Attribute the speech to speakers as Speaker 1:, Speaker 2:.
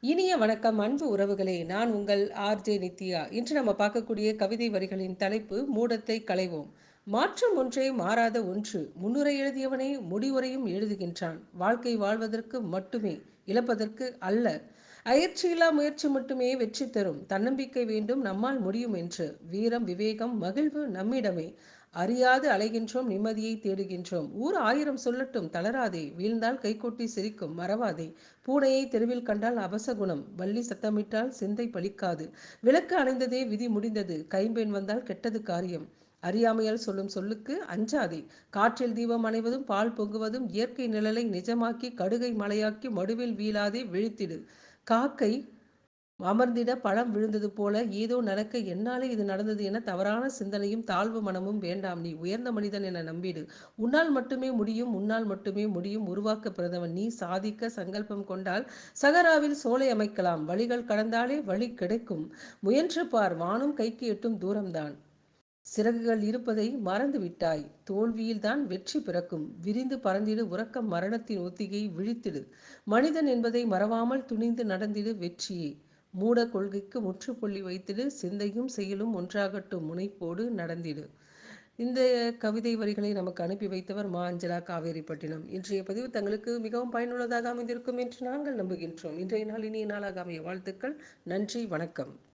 Speaker 1: இனிய வணக்கம் அன்பு உறவுகளே. நான் உங்கள் ஆர்ஜே நித்யா. இன்று நம்ம பார்க்கக்கூடிய கவிதை வரிகளின் தலைப்பு மூடத்தை களைவோம். மாற்றம் ஒன்றே மாறாத ஒன்று. முன்னுரை எழுதியவனே முடிவுரையும் எழுதுகின்றான். வாழ்க்கை வாழ்வதற்கு மட்டுமே இழப்பதற்கு அல்ல. அயற்சியில்லா முயற்சி மட்டுமே வெற்றி தரும். தன்னம்பிக்கை வேண்டும் நம்மால் முடியும் என்று. வீரம் விவேகம் மகிழ்வு நம்மிடமே. அறியாது அலைகின்றோம் நிம்மதியை தேடுகின்றோம். ஊர் ஆயிரம் சொல்லட்டும் தளராதே. வீழ்ந்தால் கைகொட்டி சிரிக்கும் மறவாதே. பூனையை தெருவில் கண்டால் அபசகுணம். வள்ளி சத்தமிட்டால் சிந்தை பலிக்காது. விளக்கு அணைந்ததே விதி முடிந்தது. கைம்பெண் வந்தால் கெட்டது காரியம். அறியாமையால் சொல்லும் சொல்லுக்கு அஞ்சாதே. காற்றில் தீபம் அணைவதும் பால் பொங்குவதும் இயற்கை நிழலை நிஜமாக்கி கடுகை மலையாக்கி மடுவில் வீழாதே விழித்திடு. காக்கை அமர்ந்திட பழம் விழுந்தது போல ஏதோ நடக்க என்னாலே இது நடந்தது என தவறான சிந்தனையும் தாழ்வு மனமும் வேண்டாம் நீ உயர்ந்த மனிதன் என நம்பிடு. உன்னால் மட்டுமே முடியும் உன்னால் மட்டுமே முடியும் உருவாக்க பிறந்தவன் நீ சாதிக்க சங்கல்பம் கொண்டால் சகராவில் சோலை அமைக்கலாம். வழிகள் கடந்தாலே வழி கிடைக்கும். முயன்று பார் வானும் கைக்கு எட்டும் தூரம்தான். சிறகுகள் இருப்பதை மறந்து விட்டாய் தோல்வியில்தான் வெற்றி பிறக்கும். விரிந்து பறந்திடு உறக்கம் மரணத்தின் ஒத்திகை விழித்திடு. மனிதன் என்பதை மறவாமல் துணிந்து நடந்திடு வெற்றியே. மூட கொள்கைக்கு முற்றுப்புள்ளி வைத்திடு. சிந்தையும் செயலும் ஒன்றாகட்டும் முனைப்போடு நடந்திடு. இந்த கவிதை வரிகளை நமக்கு அனுப்பி வைத்தவர் மா. அஞ்சலா காவேரிப்பட்டினம். இன்றைய பதிவு தங்களுக்கு மிகவும் பயனுள்ளதாக அமைந்திருக்கும் என்று நாங்கள் நம்புகின்றோம். இன்றைய நாள் இனிய நாளாக அமைய வாழ்த்துக்கள். நன்றி. வணக்கம்.